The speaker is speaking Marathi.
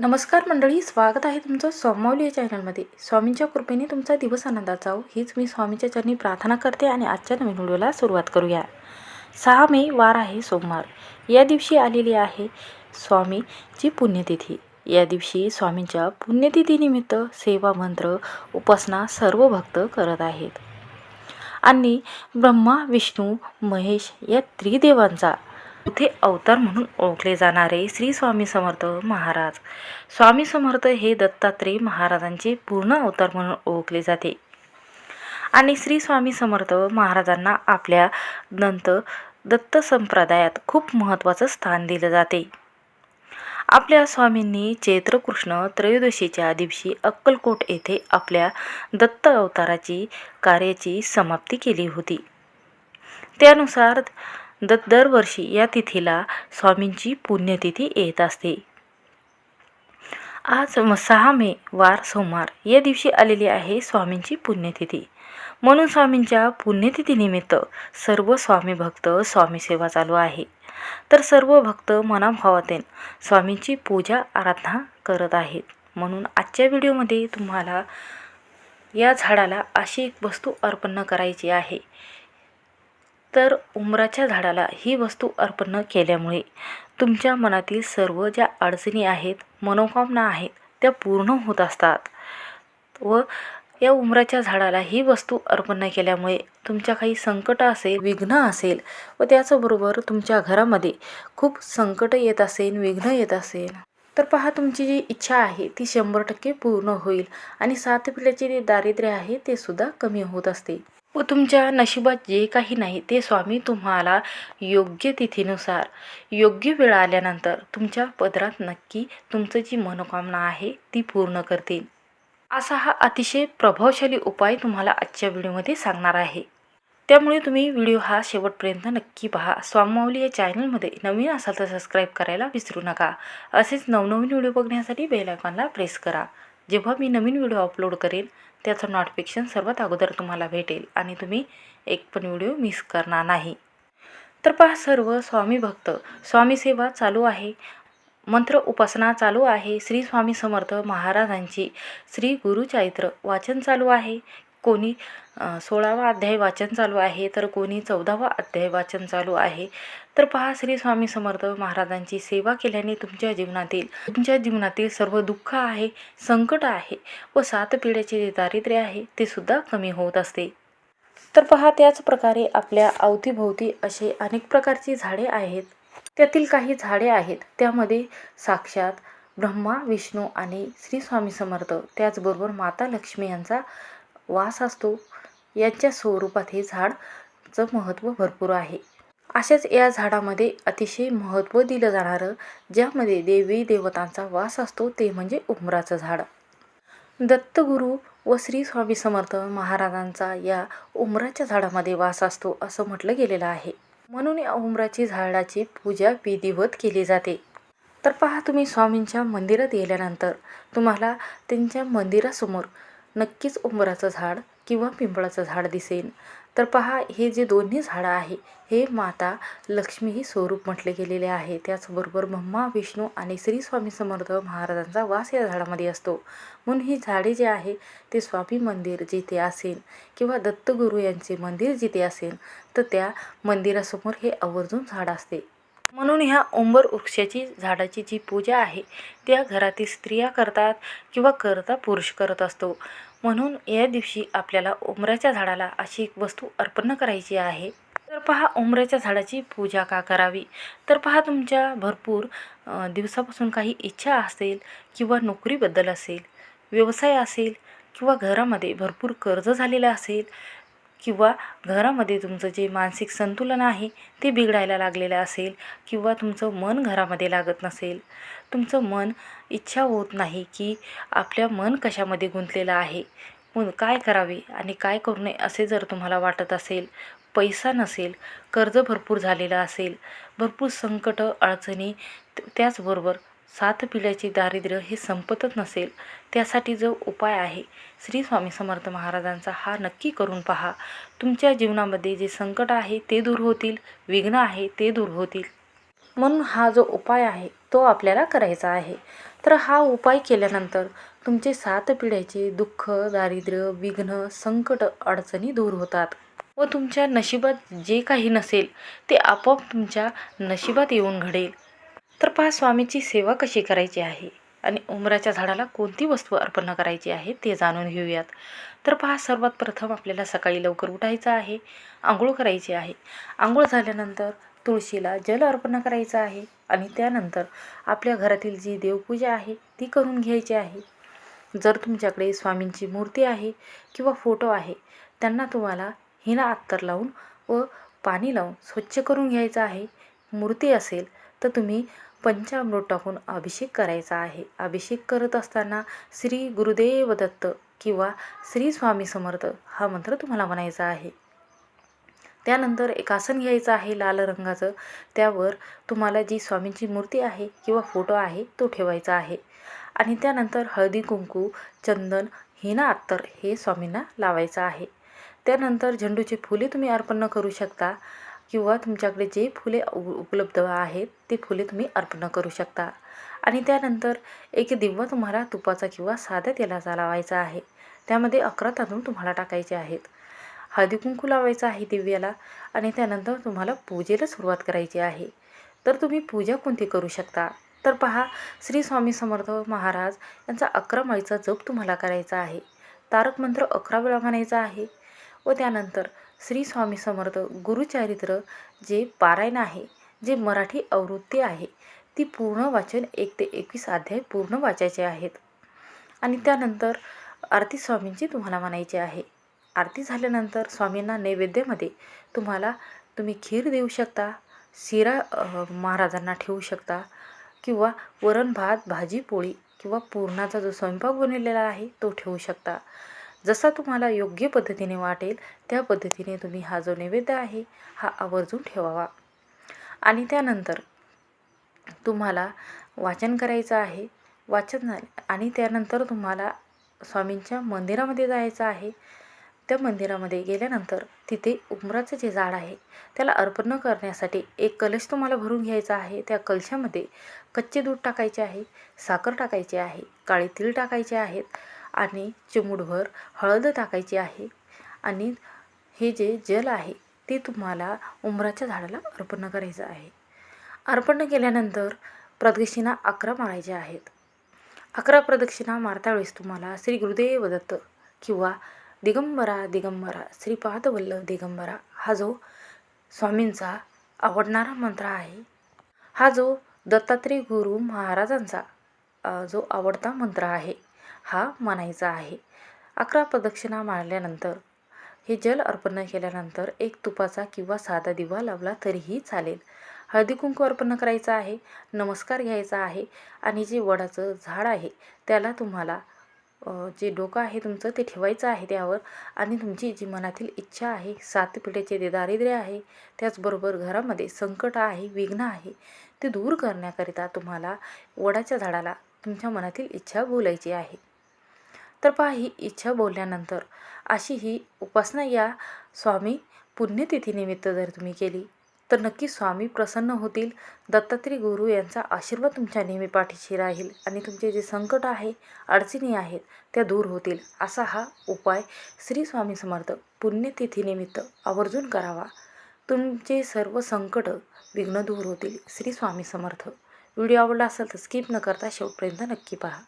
नमस्कार मंडळी स्वागत आहे तुमचं सोमावली या चॅनलमध्ये. स्वामींच्या कृपेने तुमचा दिवस आनंदात जाओ हीच मी स्वामीच्या चरणी प्रार्थना करते आणि आजच्या नवीन व्हिडिओला सुरुवात करूया. सहा मे वार आहे सोमवार. या दिवशी आलेली आहे स्वामीची पुण्यतिथी. या दिवशी स्वामींच्या पुण्यतिथीनिमित्त सेवा मंत्र उपासना सर्व भक्त करत आहेत. आणि ब्रह्मा विष्णू महेश या त्रिदेवांचा चौथे अवतार म्हणून ओळखले जाणारे श्री स्वामी समर्थ महाराज. स्वामी समर्थ हे दत्तात्रेय महाराजांचे पूर्ण अवतार म्हणून ओळखले जाते. आणि श्री स्वामी समर्थ महाराजांना आपल्या दंत दत्त संप्रदायात खूप महत्त्वाचं स्थान दिलं जाते. आपल्या स्वामींनी चैत्रकृष्ण त्रयोदशीच्या दिवशी अक्कलकोट येथे आपल्या दत्त अवताराची कार्याची समाप्ती केली होती. त्यानुसार द दरवर्षी या तिथीला स्वामींची पुण्यतिथी येत असते. आज म सहा मे वार सोमवार. या दिवशी आलेली आहे स्वामींची पुण्यतिथी. म्हणून स्वामींच्या पुण्यतिथीनिमित्त सर्व स्वामी भक्त स्वामी सेवा चालू आहे. तर सर्व भक्त मनाभावातेन स्वामींची पूजा आराधना करत आहेत. म्हणून आजच्या व्हिडिओमध्ये तुम्हाला या झाडाला अशी एक वस्तू अर्पण करायची आहे. तर उमराच्या झाडाला ही वस्तू अर्पण केल्यामुळे तुमच्या मनातील सर्व ज्या अडचणी आहेत मनोकामना आहेत त्या पूर्ण होत असतात. व या उमराच्या झाडाला ही वस्तू अर्पण केल्यामुळे तुमच्या काही संकट असेल विघ्न असेल व त्याचबरोबर तुमच्या घरामध्ये खूप संकट येत असेल विघ्न येत असेल. तर पहा तुमची जी इच्छा आहे ती शंभर टक्के पूर्ण होईल आणि सात पिढ्याचे जे दारिद्र्य आहे ते सुद्धा कमी होत असते. व तुमच्या नशिबात जे काही नाही ते स्वामी तुम्हाला योग्य तिथीनुसार योग्य वेळ आल्यानंतर तुमच्या पदरात नक्की तुमचं जी मनोकामना आहे ती पूर्ण करतील. असा हा अतिशय प्रभावशाली उपाय तुम्हाला आजच्या व्हिडिओमध्ये सांगणार आहे. त्यामुळे तुम्ही व्हिडिओ हा शेवटपर्यंत नक्की पहा. स्वामावली या चॅनलमध्ये नवीन असाल तर सबस्क्राईब करायला विसरू नका. असेच नवनवीन व्हिडिओ बघण्यासाठी बेल आयकॉनला प्रेस करा. जेव्हा मी नवीन व्हिडिओ अपलोड करेन त्याचं नोटिफिकेशन सर्वात अगोदर तुम्हाला भेटेल आणि तुम्ही एक पण व्हिडिओ मिस करणार नाही. तर पहा सर्व स्वामी भक्त स्वामी सेवा चालू आहे. मंत्र उपासना चालू आहे. श्री स्वामी समर्थ महाराजांची श्री गुरुचरित्र वाचन चालू आहे. कोणी सोळावा अध्याय वाचन चालू आहे तर कोणी चौदावा अध्याय वाचन चालू आहे. तर पहा श्री स्वामी समर्थ महाराजांची सेवा केल्याने तुमच्या जीवनातील तुमच्या जीवनातील सर्व दुःख आहे संकट आहे व सात पिढ्याचे जे दारिद्र्य आहे ते सुद्धा कमी होत असते. तर पहा त्याच प्रकारे आपल्या अवतीभोवती असे अनेक प्रकारची झाडे आहेत. त्यातील काही झाडे आहेत त्यामध्ये साक्षात ब्रह्मा विष्णू आणि श्री स्वामी समर्थ त्याचबरोबर माता लक्ष्मी यांचा वास असतो. यांच्या स्वरूपात हे झाडचं महत्त्व भरपूर आहे. अशाच या झाडामध्ये अतिशय महत्त्व दिलं जाणारं ज्यामध्ये देवी देवतांचा वास असतो ते म्हणजे उमराचं झाड. दत्तगुरू व श्री स्वामी समर्थ महाराजांचा या उमराच्या झाडामध्ये वास असतो असं म्हटलं गेलेलं आहे. म्हणून या उमराची झाडाची पूजा विधिवत केली जाते. तर पहा तुम्ही स्वामींच्या मंदिरात गेल्यानंतर तुम्हाला त्यांच्या मंदिरासमोर नक्कीच उंबराचं झाड किंवा पिंपळाचं झाड दिसेन. तर पहा हे जे दोन्ही झाडं आहे हे माता लक्ष्मी ही स्वरूप म्हटले गेलेले आहे. त्याचबरोबर ब्रह्मा विष्णू आणि श्री स्वामी समर्थ महाराजांचा वास या झाडामध्ये असतो. म्हणून ही झाडे जे आहे ते स्वामी मंदिर जिथे असेल किंवा दत्तगुरू यांचे मंदिर जिथे असेल तर त्या मंदिरासमोर हे आवर्जून झाड असते. म्हणून ह्या उंबर वृक्षाची झाडाची जी पूजा आहे त्या घरातील स्त्रिया करतात किंवा करता पुरुष करत असतो. म्हणून या दिवशी आपल्याला उंबराच्या झाडाला अशी एक वस्तू अर्पण करायची आहे. तर पहा उमराच्या झाडाची पूजा का करावी? तर पहा तुमच्या भरपूर दिवसापासून काही इच्छा असेल किंवा नोकरीबद्दल असेल व्यवसाय असेल किंवा घरामध्ये भरपूर कर्ज झालेलं असेल किंवा घरामध्ये तुमचं जे मानसिक संतुलन आहे ते बिघडायला लागलेलं असेल किंवा तुमचं मन घरामध्ये लागत नसेल. तुमचं मन इच्छा होत नाही की आपल्या मन कशामध्ये गुंतलेलं आहे. मग काय करावे आणि काय करू नये असे जर तुम्हाला वाटत असेल पैसा नसेल कर्ज भरपूर झालेलं असेल भरपूर संकट अडचणी त्याचबरोबर सात पिढ्याचे दारिद्र्य हे संपतच नसेल त्यासाठी जो उपाय आहे श्री स्वामी समर्थ महाराजांचा हा नक्की करून पहा. तुमच्या जीवनामध्ये जे संकट आहे ते दूर होतील विघ्न आहे ते दूर होतील. म्हणून हा जो उपाय आहे तो आपल्याला करायचा आहे. तर हा उपाय केल्यानंतर तुमचे सात पिढ्याचे दुःख दारिद्र्य विघ्न संकट अडचणी दूर होतात. व तुमच्या नशिबात जे काही नसेल ते आपोआप तुमच्या नशिबात येऊन घडेल. तर पहा स्वामीची सेवा कशी करायची आहे? आणि उमराच्या झाडाला कोणती वस्तू अर्पण करायची आहे ते जाणून घेऊयात. तर पहा सर्वात प्रथम आपल्याला सकाळी लवकर उठायचं आहे आंघोळ करायची आहे. आंघोळ झाल्यानंतर तुळशीला जल अर्पण करायचं आहे आणि त्यानंतर आपल्या घरातील जी देवपूजा आहे ती करून घ्यायची आहे. जर तुमच्याकडे स्वामींची मूर्ती आहे किंवा फोटो आहे त्यांना तुम्हाला हिना अत्तर लावून व पाणी लावून स्वच्छ करून घ्यायचं आहे. मूर्ती असेल तर तुम्ही पंचामृत टाकून अभिषेक करायचा आहे. अभिषेक करत असताना श्री गुरुदेव दत्त किंवा श्री स्वामी समर्थ हा मंत्र तुम्हाला म्हणायचा आहे. त्यानंतर एक आसन घ्यायचं आहे लाल रंगाचं. त्यावर तुम्हाला जी स्वामींची मूर्ती आहे किंवा फोटो आहे तो ठेवायचा आहे. आणि त्यानंतर हळदी कुंकू चंदन हिना अत्तर हे स्वामींना लावायचं आहे. त्यानंतर झेंडूची फुले तुम्ही अर्पण करू शकता. किंवा तुमच्याकडे जे फुले उ उपलब्ध आहेत ते फुले तुम्ही अर्पण करू शकता. आणि त्यानंतर एक दिवा तुम्हाला तुपाचा किंवा साध्या तेलाचा लावायचा आहे. त्यामध्ये अकरा तांदूळ तुम्हाला टाकायचे आहेत. हळदी कुंकू लावायचं आहे दिव्याला आणि त्यानंतर तुम्हाला पूजेला सुरुवात करायची आहे. तर तुम्ही पूजा कोणती करू शकता? तर पहा श्री स्वामी समर्थ महाराज यांचा अकरा माळीचा जप तुम्हाला करायचा आहे. तारक मंत्र अकरा वेळा म्हणायचा आहे व त्यानंतर श्री स्वामी समर्थ गुरुचारित्र जे पारायण आहे जे मराठी आवृत्ती आहे ती पूर्ण वाचन एक ते एकवीस अध्याय पूर्ण वाचायचे आहेत. आणि त्यानंतर आरती स्वामींची तुम्हाला म्हणायची आहे. आरती झाल्यानंतर स्वामींना नैवेद्यामध्ये तुम्हाला तुम्ही खीर देऊ शकता शिरा महाराजांना ठेवू शकता किंवा वरण भात भाजी पोळी किंवा पूर्णाचा जो स्वयंपाक बनवलेला आहे तो ठेवू शकता. जसा तुम्हाला योग्य पद्धतीने वाटेल त्या पद्धतीने तुम्ही हा जो नैवेद्य आहे हा आवर्जून ठेवावा. आणि त्यानंतर तुम्हाला वाचन करायचं आहे. वाचन आणि त्यानंतर तुम्हाला स्वामींच्या मंदिरामध्ये जायचं आहे. त्या मंदिरामध्ये गेल्यानंतर तिथे उमराचं जे झाड आहे त्याला अर्पण करण्यासाठी एक कलश तुम्हाला भरून घ्यायचा आहे. त्या कलशामध्ये कच्चे दूध टाकायचे आहे साखर टाकायची आहे काळे तीळ टाकायचे आहेत आणि चिमूटभर हळद टाकायची आहे. आणि हे जे जल आहे ते तुम्हाला उमराच्या झाडाला अर्पण करायचं आहे. अर्पण केल्यानंतर प्रदक्षिणा अकरा मारायच्या आहेत. अकरा प्रदक्षिणा मारता वेळेस तुम्हाला श्री गुरुदेव दत्त किंवा दिगंबरा दिगंबरा श्रीपादवल्लभ दिगंबरा हा जो स्वामींचा आवडणारा मंत्र आहे हा जो दत्तात्रय गुरु महाराजांचा जो आवडता मंत्र आहे हा म्हणायचा आहे. अकरा प्रदक्षिणा मारल्यानंतर हे जल अर्पण केल्यानंतर एक तुपाचा किंवा साधा दिवा लावला तरीही चालेल. हळदी कुंकू अर्पण करायचं आहे नमस्कार घ्यायचा आहे आणि जे वडाचं झाड आहे त्याला तुम्हाला जे डोकं आहे तुमचं ते ठेवायचं आहे त्यावर आणि तुमची जी मनातील इच्छा आहे सात पिढ्याचे जे दारिद्र्य आहे त्याचबरोबर घरामध्ये संकट आहे विघ्न आहे ते दूर करण्याकरिता तुम्हाला वडाच्या झाडाला तुमच्या मनातील इच्छा बोलायची आहे. तर पहा ही इच्छा बोलल्यानंतर. अशी ही उपासना या स्वामी पुण्यतिथीनिमित्त जर तुम्ही केली तर नक्की स्वामी प्रसन्न होतील. दत्तात्रय गुरु यांचा आशीर्वाद तुमच्या नेहमी पाठीशी राहील आणि तुमचे जे संकट आहे अडचणी आहेत त्या दूर होतील. असा हा उपाय श्री स्वामी समर्थ पुण्यतिथीनिमित्त आवर्जून करावा. तुमचे सर्व संकट विघ्न दूर होतील. श्री स्वामी समर्थ. व्हिडिओ आवडला असेल तर स्किप न करता शेवटपर्यंत नक्की पहा.